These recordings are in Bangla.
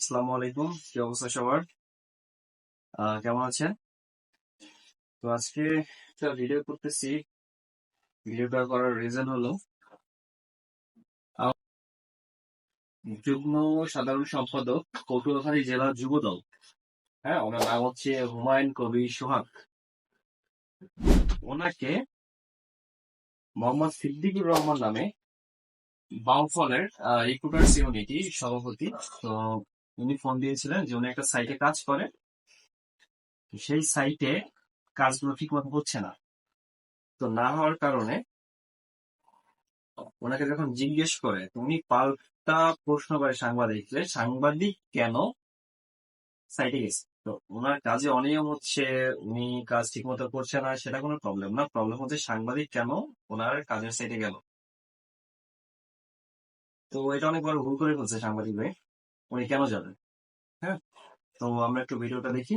আসসালামু আলাইকুম কি অবস্থা সবার? কেমন আছেন? তো আজকে একটা ভিডিও করতেছি। ভিডিওটা করার রিজন হলো যুগ্ম সাধারণ সম্পাদক পটুয়াখালী জেলা যুবদল হ্যাঁ ওনার নাম হচ্ছে হুমায়ুন কবির সোহাগ। ওনাকে মোহাম্মদ সিদ্দিকুর রহমান নামে বাউফলের রিক্রুটার্স ইউনিটি সভাপতি, তো উনি ফোন দিয়েছিলেন যে উনি একটা সাইটে কাজ করে সেই সাইটে কাজগুলো ঠিক মতো হচ্ছে না। তো না হওয়ার কারণে ওনাকে যখন জিজ্ঞেস করে তো উনি পাল্টা প্রশ্ন করে সাংবাদিককে সাংবাদিক কেন সাইটে গেছে? তো ওনার কাজে অনিয়ম হচ্ছে, উনি কাজ ঠিক মতো করছে না, সেটা কোনো প্রবলেম না। প্রবলেম হচ্ছে সাংবাদিক কেন ওনার কাজের সাইটে গেল। তো এটা অনেক বড় ভুল করে ফেলছে সাংবাদিক ভাই। উনি কেন যাবেন? হ্যাঁ? তো আমরা একটু ভিডিওটা দেখি।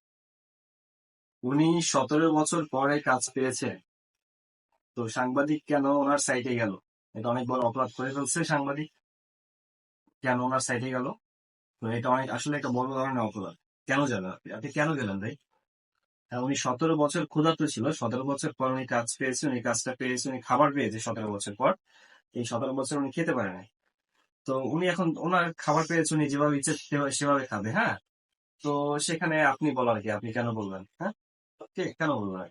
উনি সতেরো বছর পরে কাজ পেয়েছে তো সাংবাদিক কেন ওনার সাইটে গেল? এটা অনেক বড় অপরাধ করে ফেলছে সাংবাদিক। কেন ওনার সাইটে গেল? তো এটা অনেক আসলে একটা বড় ধরনের অপরাধ। কেন যাবে আপনি? আপনি কেন গেলেন ভাই? হ্যাঁ, উনি সতেরো বছর ক্ষুধার্ত ছিল। সতেরো বছর পর উনি কাজ পেয়েছে উনি কাজটা পেয়েছে উনি খাবার পেয়েছে সতেরো বছর পর। এই সতেরো বছর উনি খেতে পারে নাই। তো উনি এখন ওনার খাবার পেয়েছে উনি যেভাবে ইচ্ছে সেভাবে- খাবে হ্যাঁ? তো সেখানে আপনি বলার কি? আপনি কেন বলবেন হ্যাঁ? কেন বলবেন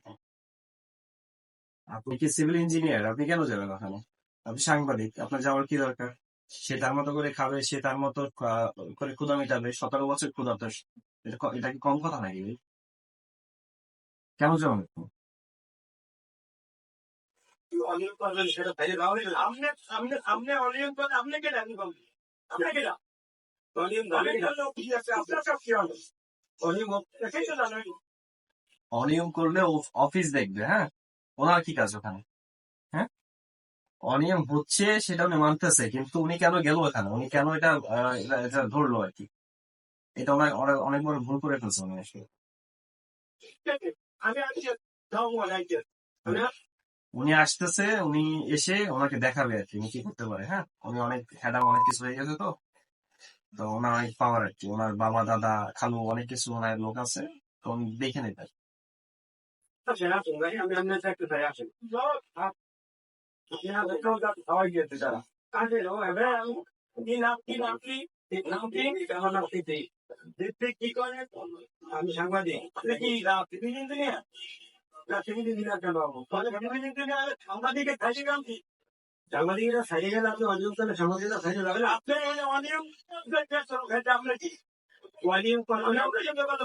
আপনি কি সিভিল ইঞ্জিনিয়ার আপনি কেন যাবেন ওখানে? আপনি সাংবাদিক, আপনার যাওয়ার কি দরকার? সে তার মতো করে খাবে, সে তার মতো করে ক্ষুদা মেটাবে, সতেরো বছর ক্ষুদা তো এটা কি কম কথা নাকি? কেন যাবেন আপনি? অনিয়ম অনিয়ম করলে অফিস দেখবে হ্যাঁ? ওনার কি কাজ ওখানে? হ্যাঁ? অনিয়ম হচ্ছে সেটা উনি মানতেছে কিন্তু উনি কেন গেল ওখানে? উনি কেন এটা এটা- ধরলো আর কি? এটা ওনার অনেক- অনেক বড় ভুল করে ফেলছে উনি আসলে। যাও লাইকে উনি আসতেছে উনি এসে ওনাকে দেখাবে আর কি উনি কি করতে পারে হ্যাঁ? উনি অনেক হ্যাডাম অনেক কিছু হয়ে গেছে তো। তো ওনার অনেক পাওয়ার আর কি ওনার বাবা দাদা খালু অনেক কিছু ওনার লোক আছে তো উনি দেখে নেবে। সেটা তোমরা আমি আপনার চাকরি তাই আসেন খাওয়াই গিয়েছে যারা কাজে কি নাম কি নাম কি নাম কি আমার নাম কি দেখতে কি করে আমি সাংবাদিক কি সাংবাদিকের খাইছে কাম কি সাংবাদিকেরা সাইডে গেলে আপনি অনিয়ম করলে সাংবাদিকরা সাইডে যাবেন আপনি অনিয়ম আপনার কি অনিয়ম করেন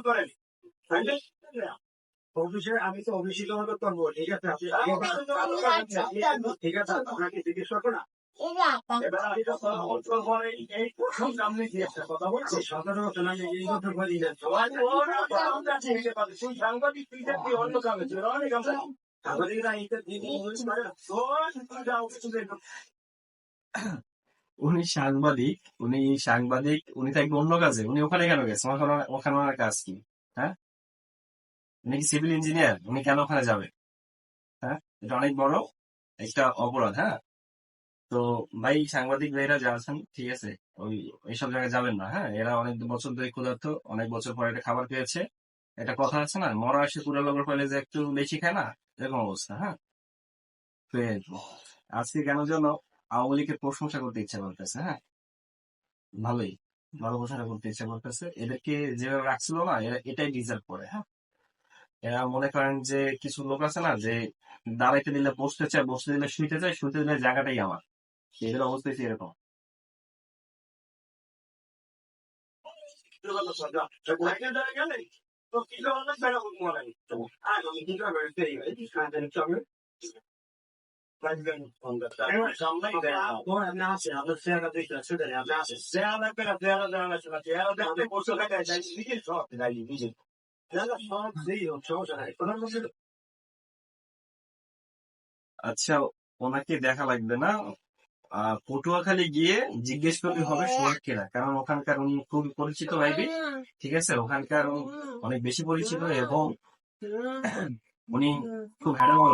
করেন অফিসে আমি তো তোমাকে করব ঠিক আছে? আপনি ঠিক আছে? আপনাকে জিজ্ঞেস করব না। উনি সাংবাদিক উনি সাংবাদিক উনি থাকবে অন্য কাজে। উনি ওখানে কেন গেছে? ওখানে ওখানে ওনার কাজ কি? হ্যাঁ? উনি কি সিভিল ইঞ্জিনিয়ার উনি কেন ওখানে যাবে? হ্যাঁ? এটা অনেক বড় একটা অপরাধ হ্যাঁ? তো ভাই, সাংবাদিক ভাইরা যা আছেন, ঠিক আছে, ওই এইসব জায়গায় যাবেন না হ্যাঁ? এরা অনেক বছর ধরে ক্ষুধার্ত, অনেক বছর পরে একটা খাবার পেয়েছে। একটা কথা আছে না, মরা আসে পুরো লগর পাইলে যে একটু বেশি খায় না? এরকম অবস্থা হ্যাঁ। আজকে কেন যেন আওয়ামী লীগের প্রশংসা করতে ইচ্ছা করতেছে হ্যাঁ? ভালোই, ভালো প্রশংসা করতে ইচ্ছা করতেছে। এদেরকে যেভাবে রাখছিল না, এরা এটাই ডিজার্ভ করে হ্যাঁ? এরা মনে করেন যে কিছু লোক আছে না, যে দাঁড়াইতে দিলে বসতে চায়, বসতে দিলে শুইতে চায়, শুইতে দিলে জায়গাটাই আমার। এদের অবস্থা এরকম। লাইটের আচ্ছা ওনাকে দেখা লাগবে না। পটুয়াখালী গিয়ে জিজ্ঞেস করতে হবে সোহাগকেরা, কারণ ওখানকার উনি খুব পরিচিত ভাইবি, ঠিক আছে? ওখানকার অনেক বেশি পরিচিত এবং উনি খুব হ্যাডামল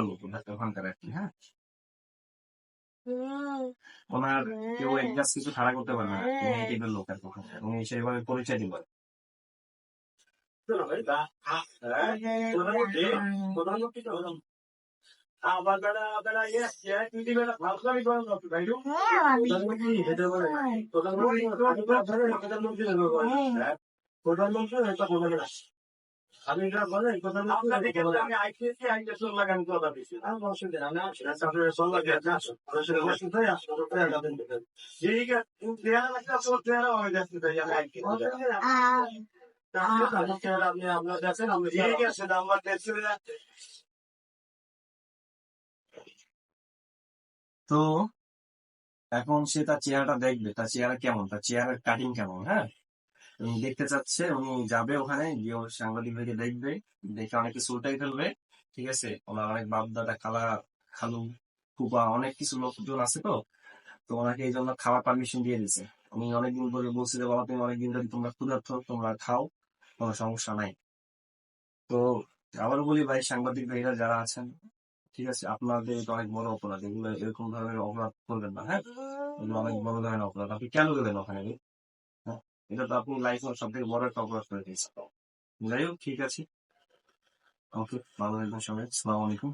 ওখানকার আর কি হ্যাঁ? ওনার কেউ একজাস কিছু খাড়া করতে পারে না লোক আর কি ওখানকার, উনি সেইভাবে পরিচয় দিবেন আমি এটা বলে প্রধানমন্ত্রী আমি আইসিসি আইসিসি লাগান কথা দিছি আমি অসুবিধা আমি আসি না তারপরে সোল লাগে না আসো আসলে অসুবিধা যাবেন ঠিক আছে হয়ে যাচ্ছে তো এখন সে তার চেহারাটা দেখবে, তার চেহারা কেমন? তার চেহারার কাটিং কেমন হ্যাঁ? উনি দেখতে চাচ্ছে, উনি যাবে ওখানে, গিয়ে সাংবাদিক ভাইকে দেখবে, দেখে অনেক কিছু উল্টাই ফেলবে, ঠিক আছে? ওনার অনেক বাপ দাদা খালা, খালু ফুপা অনেক কিছু লোকজন আছে তো? তো ওনাকে এই জন্য খাওয়ার পারমিশন দিয়ে দিছে উনি অনেকদিন ধরে বলছে যে, বাবা, তুমি অনেকদিন ধরে তোমরা ক্ষুধার্থ তোমরা খাও। কোনো সমস্যা নাই। তো আবারও বলি ভাই, সাংবাদিক ভাইরা যারা আছেন, ঠিক আছে, আপনাদের অনেক বড় অপরাধ, এগুলো এরকম ধরনের অপরাধ করবেন না হ্যাঁ? এগুলো অনেক বড় ধরনের অপরাধ। আপনি কেন গেলেন ওখানে হ্যাঁ? এটা তো আপনি লাইফ সব থেকে বড় একটা অপরাধ করে দিয়েছেন। যাই হোক, ঠিক আছে। ওকে ভালো থাকবেন সবাই। আসসালামু আলাইকুম।